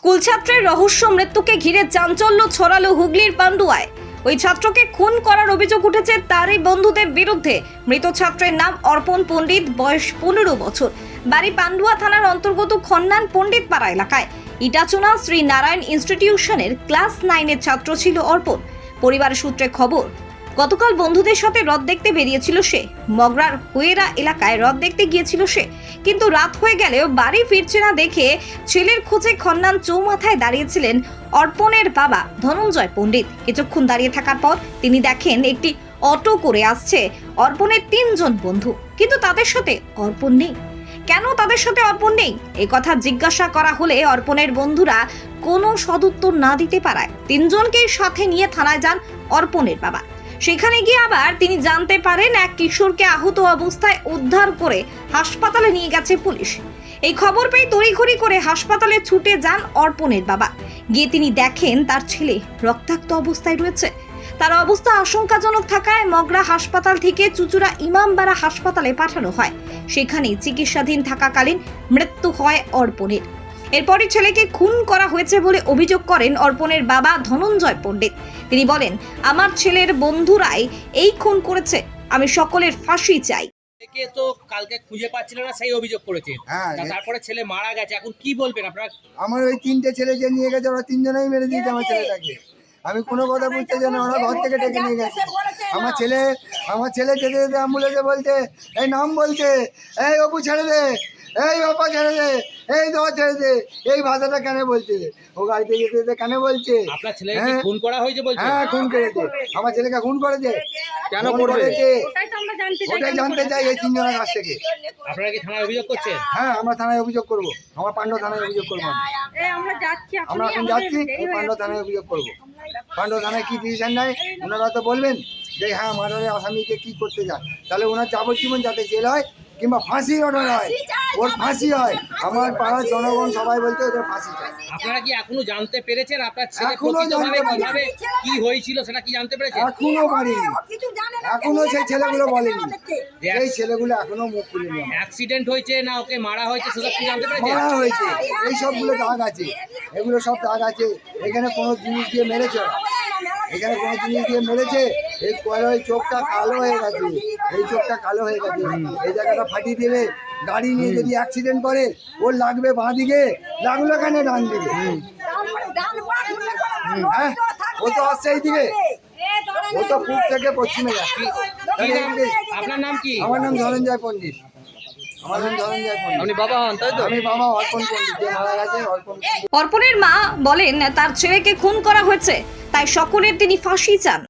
School ছাত্রের রহস্য মৃত্যুকে ঘিরে চাঞ্চল্য ছড়ালো হুগলির পান্ডুয়ায়। ওই ছাত্রকে খুন করার অভিযোগ উঠেছে তারই বন্ধুদের বিরুদ্ধে। মৃত ছাত্রের নাম অর্পণ পণ্ডিত, বয়স পনেরো বছর। বাড়ি পান্ডুয়া থানার অন্তর্গত খন্নান পণ্ডিত পাড়া এলাকায়। ইটাচুনা শ্রী নারায়ণ ইনস্টিটিউশনের ক্লাস নাইনের ছাত্র ছিল অর্পণ। পরিবার সূত্রে খবর গতকাল বন্ধুদের সাথে হ্রদ দেখতে বেরিয়েছিল সে। মগরার হুয়েরা এলাকায় হ্রদ দেখতে গিয়েছিল সে। কিন্তু রাত হয়ে গেলেও বাড়ি ফিরছে না দেখে ছেলের খোঁজে খন্নান চৌমাথায় দাঁড়িয়েছিলেন অর্পণের বাবা ধনঞ্জয় পণ্ডিত। কিছুক্ষণ দাঁড়িয়ে থাকার পর তিনি দেখেন একটি অটো করে আসছে অর্পণের তিনজন বন্ধু। কিন্তু তাদের সাথে অর্পণ নেই। কেন তাদের সাথে অর্পণ নেই? এই কথা জিজ্ঞাসা করা হলে অর্পণের বন্ধুরা কোনো সদুত্তর না দিতে পারায়। তিনজনকেই সাথে নিয়ে থানায় যান অর্পণের বাবা। সেখানে গিয়ে আবার তিনি জানতে পারেন এক কিশোরকে আহত অবস্থায় উদ্ধার করে হাসপাতালে নিয়ে গেছে পুলিশ। এই খবর পেয়ে তড়িঘড়ি করে হাসপাতালে ছুটে যান অর্পণের বাবা। গিয়ে তিনি দেখেন তার ছেলে রক্তাক্ত অবস্থায় রয়েছে। তার অবস্থা আশঙ্কাজনক থাকায় মগরা হাসপাতাল থেকে চুচুড়া ইমামবাড়া হাসপাতালে পাঠানো হয়। সেখানে চিকিৎসাধীন থাকাকালীন মৃত্যু হয় অর্পণের। এরপরই ছেলেকে খুন করা হয়েছে বলে অভিযোগ করেন অর্পণের বাবা ধনঞ্জয় পণ্ডিত। তিনি বলেন আমার ছেলের বন্ধুরাই এই খুন করেছে আমি সকলের ফাঁসি চাই। কে তো কালকে খুঁজে পাচ্ছিল না সেই অভিযোগ করেছে। হ্যাঁ, তারপরে ছেলে মারা গেছে এখন কি বলবেন আপনারা? আমার ওই তিনটে ছেলে যে নিয়ে গেছে ওরা তিনজনেই মেরে দিয়েছে আমার ছেলেটাকে। আমি কোনো কথা বুঝতে চাই না ওরা ঘর থেকে ডেকে নিয়ে গেছে। আমার ছেলে আমার ছেলে যেতে যেতে অ্যাম্বুলেন্সে বলছে এই নাম বলছে এই অপু ছেড়ে দে এই বাপা ছেড়ে দে এই দোয়া ছেড়ে দে এই ভাষাটা কেন বলছে ও গাড়িতে যেতে যেতে কেন বলছে? আপনার হ্যাঁ। খুন করা হয়েছে বলছে? হ্যাঁ খুন করেছে। আমার ছেলেকে খুন করেছে। কেন করেছে? ওটাই জানতে চাই এই তিনজনের কাছ থেকে। আপনারা কি থানায় অভিযোগ করছেন? হ্যাঁ আমরা থানায় অভিযোগ করব। আমার পাণ্ডব থানায় অভিযোগ করব আমরা যাচ্ছি আমরা এখন যাচ্ছি পাণ্ডব থানায় অভিযোগ করব। পাণ্ডব থানায় কি ডিসিশন নেয়? ওনারা তো বলবেন যে হ্যাঁ মার্ডারের আসামিকে কি করতে যায় তাহলে ওনার যাবজ্জীবন যাতে জেল হয় কিংবা ফাঁসি অর্ডার হয়। ওর ফাঁসি হয়। আমার পাড়ার জনগণ সবাই বলতে ওদের ফাঁসি আপনারা কি এখনও জানতে পেরেছেন আপনার ছেলে এখনও জানতে কীভাবে কি হয়েছিল সেটা কি জানতে পেরেছেন? এখনও পারিনি। এখনও সেই ছেলেগুলো বলেনি। সেই ছেলেগুলো এখনও মুখ খুলিনি। অ্যাক্সিডেন্ট হয়েছে না ওকে মারা হয়েছে সেসব কি জানতে পেরেছেন? মারা হয়েছে। এই সবগুলো দাগ আছে। এগুলো সব দাগ আছে। এখানে কোনো জিনিস দিয়ে মেরেছে। এখানে কোনো জিনিস দিয়ে মেরেছে। এই কয়লা ওই চোখটা কালো হয়ে গেছে। এই চোখটা কালো হয়ে গেছে। এই জায়গাটা ফাটিয়ে দেবে গাড়ি নিয়ে যদি অ্যাক্সিডেন্ট করে ওর লাগবে বাঁ দিকে লাগল কেন ডান দিকে? হ্যাঁ ও তো আসছে এই দিকে ও তো পূব থেকে পশ্চিমে যাচ্ছে। আপনার নাম কি? আমার নাম ধনঞ্জয় পণ্ডিত। অর্পণের মা বলেন তার ছেলেকে খুন করা হয়েছে তাই সকলের তিনি ফাঁসি চান।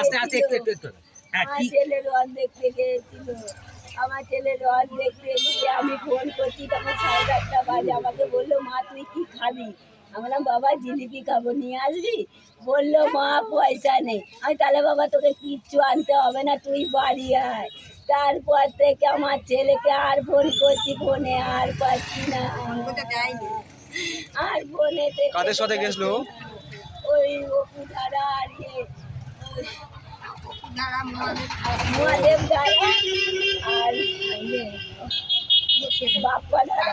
আস্তে আস্তে একটু একটু একটু। আমার ছেলে রথ দেখতে গিয়েছিল। আমার ছেলে রথ দেখতে গিয়ে আমি ফোন করছি তখন সাড়ে চারটা বাজে। আমাকে বলল মা তুই কি খাবি? আমি বললাম বাবা জিলিপি খাব নিয়ে আসবি? বলল মা পয়সা নেই। আমি তাহলে বাবা তোকে কিচ্ছু আনতে হবে না তুই বাড়ি আয়। তারপর থেকে আমার ছেলেকে আর ফোন করছি ফোনে আর পাচ্ছি না। আর ফোনে কাদের সাথে গেছিল? ওই অপু দাদা আর ইয়ে ওই মহাদেব দাদা আর ইয়ে বাপ্পা দাদা।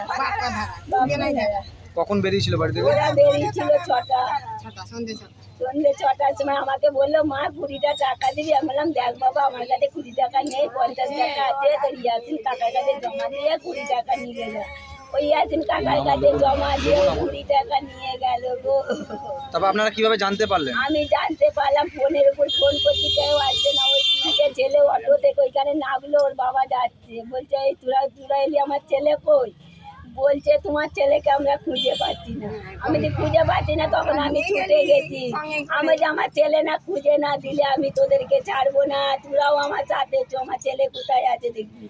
বাপ্পা দাদা। কখন বেরিয়েছিল বাড়ি থেকে ওরা বেরিয়েছিল ছটা। সন্ধ্যে ছটার সময় আমাকে বলল মা কুড়িটা টাকা দিবি? আমি বললাম দেখ বাবা আমার কাছে কুড়ি টাকা নেই পঞ্চাশ টাকা আছে তো ইয়াসিন কাকার কাছে জমা দিয়ে কুড়ি টাকা নিয়ে গেল। ওই ইয়াসিন কাকার কাছে জমা দিয়ে কুড়ি টাকা নিয়ে গেল গো। তারপর আপনারা কীভাবে জানতে পারলেন? আমি জানতে পারলাম ফোনের উপর ফোন করছি কেউ আসছে না। ওই তিনটে ছেলে অটো থেকে ওইখানে নামলো ওর বাবা যাচ্ছে। বলছে এই তোরা তোরা এলি আমার ছেলে কই? বলছে তোমার ছেলেকে আমরা খুঁজে পাচ্ছি না। আমি তো খুঁজে পাচ্ছি না তখন আমি ছুটে গেছি। আমি যে আমার ছেলে না খুঁজে না দিলে আমি তোদেরকে ছাড়বো না। তোরাও আমার সাথে আমার ছেলে কোথায় আছে দেখবি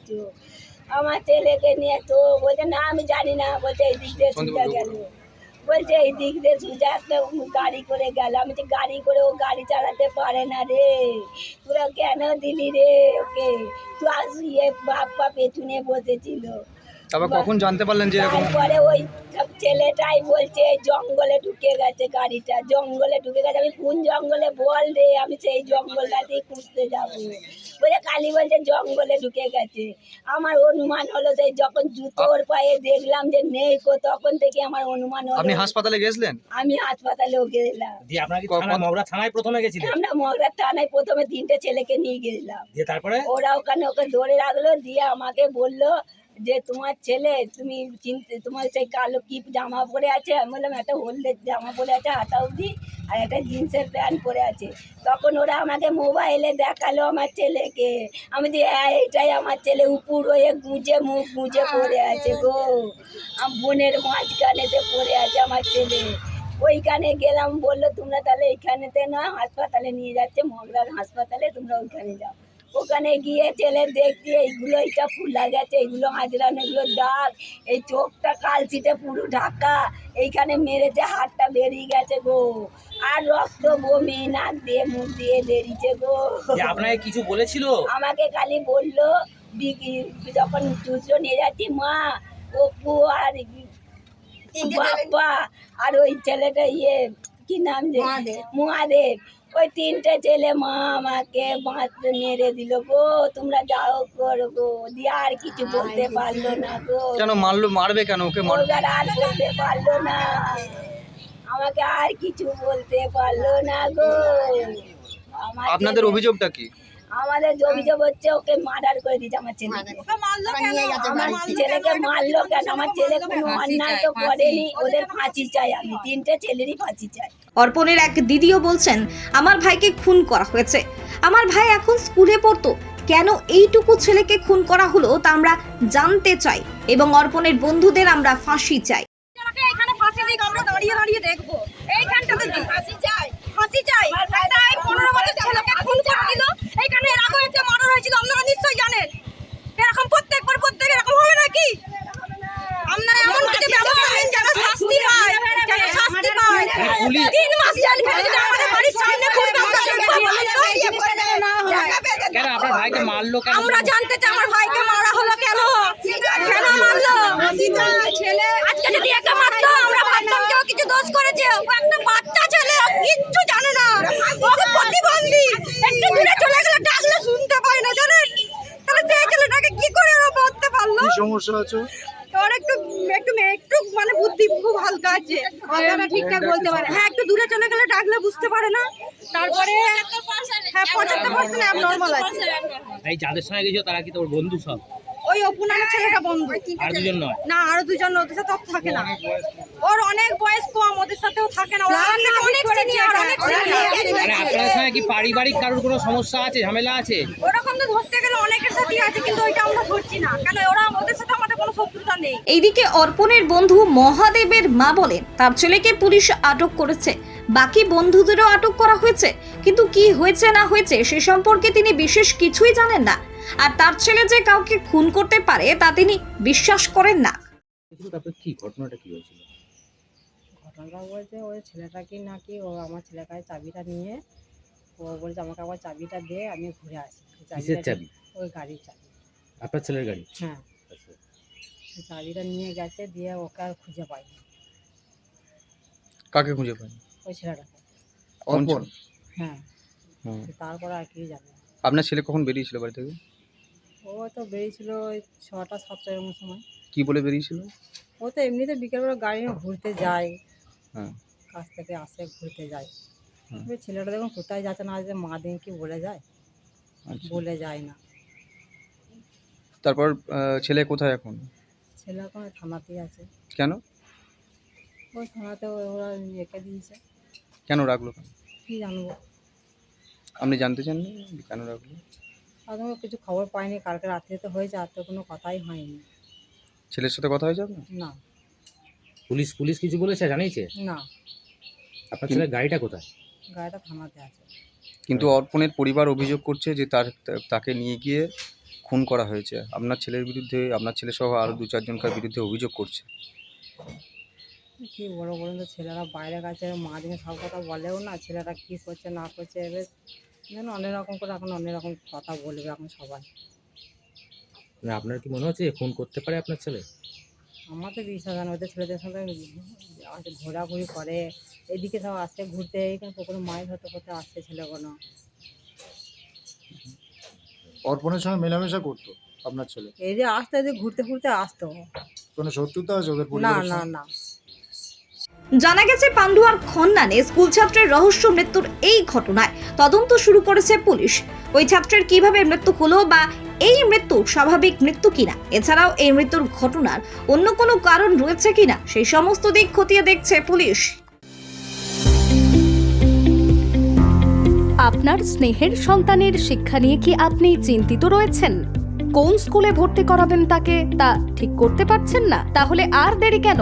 আমার ছেলেকে নিয়ে তো বলছে না আমি জানি না। বলছে এই দিক দিয়ে সোজা গেল। বলছে এই দিক দিয়ে সোজা একটা গাড়ি করে গেল। আমি যে গাড়ি করে ও গাড়ি চালাতে পারে না রে। তোরা কেন দিলি রে ওকে? তুই আসিয়ে বাপ্পা পেছনে বসেছিল। তারপর কখন জানতে পারলেন যে এরকম? তারপরে ওই ছেলেটাই বলছে জঙ্গলে ঢুকে গেছে গাড়িটা জঙ্গলে ঢুকে গেছে। আমি কোন জঙ্গলে? বল রে আমি সেই জঙ্গলটাতেই খুঁজতে যাব। বলে কালী বলছে জঙ্গলে ঢুকে গেছে। আমার অনুমান হলো যে যখন জুতোর পায়ে দেখলাম যে নেই কো তখন থেকে আমার অনুমান হলো। আপনি হাসপাতালে গেছিলেন? আমি হাসপাতালেও গেলাম। দিয়ে আপনার কি থানায় মগরা থানায় প্রথমে গেছিলেন? আমরা মগরার থানায় প্রথমে তিনটে ছেলেকে নিয়ে গেলাম। দিয়ে তারপরে? ওরা ওখানে ওকে ধরে রাখল দিয়ে আমাকে বলল যে তোমার ছেলে, তুমি চিনতে, তোমার সেই কালো কি জামা পরে আছে? আমি বললাম, একটা হলদের জামা পরে আছে হাতা অবধি আর একটা জিন্সের প্যান্ট পরে আছে। তখন ওরা আমাকে মোবাইলে দেখাল আমার ছেলেকে। আমি যে হ্যাঁ এটাই আমার ছেলে, উপুর হয়ে গুঁজে মুখ গুঁজে পড়ে আছে গো। বোনের মাঝখানেতে পড়ে আছে আমার ছেলে। ওইখানে গেলাম, বলল, তোমরা তাহলে এইখানেতে না, হাসপাতালে নিয়ে যাচ্ছে, মগরার হাসপাতালে তোমরা ওইখানে যাও। ওখানে গিয়ে ছেলে দেখছি এইগুলো এইটা ফুলা গেছে এইগুলো হাজরান এগুলো দাগ এই চোখটা কালচিতে পুরো ঢাকা এইখানে মেরেছে হাতটা বেরিয়ে গেছে গো। আর রক্ত বমি নাক দিয়ে মুখ দিয়ে বেরিয়েছে গো। আপনাকে কিছু বলেছিল? আমাকে খালি বলল যখন চুচড়ো নিয়ে যাচ্ছি মা অপু আর বাবা আর ওই ছেলেটা ইয়ে কি নাম যে? মহাদেব। ওই তিনটে ছেলে মা আমাকে বাঁচ মেরে দিল গো তোমরা যাও করো গো দিয়ে আর কিছু বলতে পারল না গো। কেন মারলো মারবে কেন ওকে মারবে আর বলতে পারল না। আমাকে আর কিছু বলতে পারল না গো। আপনাদের অভিযোগটা কি? আমাদের হচ্ছে ওকে মার্ডার করে দিয়েছে আমার আমার ছেলেকে মারলো কেন? আমার ছেলে কোনো? অন্যায় তো করেনি। ওদের ফাঁসি চাই আমি। তিনটে ছেলেরই ফাঁসি চাই। অর্পণের এক দিদিও বলছেন আমার ভাইকে খুন করা হয়েছে। আমার ভাই এখন স্কুলে পড়তো। কেন এইটুকু ছেলেকে খুন করা হলো তা আমরা জানতে চাই এবং অর্পণের বন্ধুদের আমরা ফাঁসি চাই। এখানে ফাঁসি দিক আমরা দাঁড়িয়ে দাঁড়িয়ে দেখব। এইখানটাতে ফাঁসি চাই? ফাঁসি চাই? একটা পনেরো বছর ছেলেকে খুন করে দিল এইখানে এর আগেও একটা মার্ডার হয়েছিল আপনারা নিশ্চয়ই জানেন এরকম প্রত্যেকবার প্রত্যেক এরকম হবে নাকি আপনারা এমন কিছু ব্যবস্থা নিন যেন শাস্তি পায় যেন শাস্তি পায় পুলিশ- তিন মাস জেল খেটেছে আমাদের বাড়ির সামনে খুন কাউকে দেখব বলুন তো? কেন আপনার ভাইকে মারলো কেন আমরা জানতে চাই আমার ভাইকে মারা হলো কেন? কেন মারলো? ছেলে আজকে যদি একা মারতো আমরা ভাবতাম কেউ কিছু দোষ করেছে। ও একটা বাচ্চা ছেলে ও কিচ্ছু জানে না। ওকে প্রতিবন্ধী। একটু দূরে চলে গেলে ডাকলে শুনতে পায় না জানেন? তাহলে সেই ছেলেটাকে কি করে ওরা বাঁধতে পারল? সমস্যা আছে? ওর একটু একটু একটু মানে বুদ্ধি খুব হালকা আছে। ঠিকঠাক বলতে পারে। হ্যাঁ একটু দূরে চলে গেলে ডাকলে বুঝতে পারে না। তারপরে হ্যাঁ পঁচাত্তর পার্সেন্ট অ্যাবনর্মাল আছে। এই যাদের সঙ্গে গেছিল তারা কি তোর বন্ধু সব? ওই ছেলেটা বন্ধ। আর দুজন নয়? না আরও দুজন ওদের সাথে থাকে না। ওর অনেক বয়স কম ওদের সাথেও থাকে না। অনেক সিনিয়র অনেক। মানে আপনাদের সঙ্গে কি পারিবারিক কারোর কোনো সমস্যা আছে ঝামেলা আছে? ওরকম তো ধরতে গেলে অনেকের সাথেই আছে কিন্তু ওইটা আমরা ধরছি না। কেন ওরা ওদের সাথে আমাদের কোনো শত্রুতা নেই। এইদিকে অর্পণের বন্ধু মহাদেবের মা বলেন তার ছেলেকে পুলিশ আটক করেছে। বাকি বন্ধুদেরও আটক করা হয়েছে। কিন্তু কি হয়েছে না হয়েছে সে সম্পর্কে তিনি বিশেষ কিছুই জানেন না। আর তার ছেলে যে কাউকে খুন করতে পারে তা তিনি বিশ্বাস করেন না। কি ঘটনাটা কি হয়েছিল? ঘটনাটা বলছে ওই ছেলেটাকে নাকি ও আমার ছেলের কাছে চাবিটা নিয়ে ও বলছে আমাকে আবার চাবিটা দে আমি ঘুরে আসি। কিসের চাবি? ওই গাড়ির চাবি। আপনার ছেলের গাড়ি? হ্যাঁ। চাবিটা নিয়ে গেছে দিয়ে ওকে আর খুঁজে পাইনি। কাকে খুঁজে পান ওই ছেলেটাকে। অর্পণ হ্যাঁ। হুম। তারপরে আর কি জানি না। আপনার ছেলে কখন বেরিয়েছিল বাড়ি থেকে? ও তো বেরিয়েছিল ওই ছটা সাতটা এরকম সময়। কি বলে বেরিয়েছিল? ও তো এমনিতে বিকেলবেলা গাড়ি নিয়ে ঘুরতে যায়। হ্যাঁ। কাছ থেকে আসে ঘুরতে যায়। হুম। ওই ছেলেটা দেখুন কোথায় যাচ্ছে না যে মা দিন কি বলে যায়? আচ্ছা। বলে যায় না। তারপর আহ, ছেলে কোথায় এখন? ছেলে এখন থানাতেই আছে। কেন? ওই থানাতে ওরা রেখে দিয়েছে। কেন রাখল? কি জানব? আপনি জানতে চান কেন রাখল? আদৌ কিছু খবর পাইনি কালকে রাত্রে তো হয়েছে আর তো কোনো কথাই হয়নি। ছেলের সাথে কথা হয়েছে আপনার? না। পুলিশ পুলিশ কিছু বলেছে জানিয়েছে? না। আপনার ছেলের গাড়িটা কোথায়? গাড়িটা থানাতে আছে। কিন্তু অর্পণের পরিবার অভিযোগ করছে যে তার তাকে নিয়ে গিয়ে খুন করা হয়েছে। আপনার ছেলের বিরুদ্ধে আপনার ছেলে সহ আরও দু চারজনকার বিরুদ্ধে অভিযোগ করছে। কি বড় বলুন তো? ছেলেরা বাইরে কাছে মা দিনে সব কথা বলেও না ছেলেরা কী করছে না করছে এবার যেন অনেক রকম করে এখন অনেক রকম কথা বলবে এখন সবাই। মানে আপনার কি মনে হচ্ছে যে খুন করতে পারে আপনার ছেলে? আমার তো বিশ্বাস হয় ওদের ছেলেদের সঙ্গে আছে ঘোরাঘুরি করে এদিকে সব আসছে ঘুরতে এইখানে পুকুরে মাছ ধরতে করতে আসছে ছেলেগুলো অর্পণের সঙ্গে মেলামেশা করতো আপনার ছেলে? এই যে আসতে যে ঘুরতে ঘুরতে আসতো। কোনো শত্রুতা আছে ওদের না না না। জানা গেছে পান্ডুয়ার খন্নানে স্কুল ছাত্রের রহস্য মৃত্যুর এই ঘটনায় তদন্ত শুরু করেছে পুলিশ। ওই ছাত্রের কীভাবে মৃত্যু হলো বা এই মৃত্যু স্বাভাবিক মৃত্যু কিনা, এছাড়াও এই মৃত্যুর ঘটনার অন্য কোনো কারণ রয়েছে কিনা, সেই সমস্ত দিক খতিয়ে দেখছে পুলিশ। আপনার স্নেহের সন্তানের শিক্ষা নিয়ে কি আপনি চিন্তিত রয়েছেন? কোন স্কুলে ভর্তি করাবেন তাকে, তা ঠিক করতে পারছেন না, তাহলে আর দেরি কেন?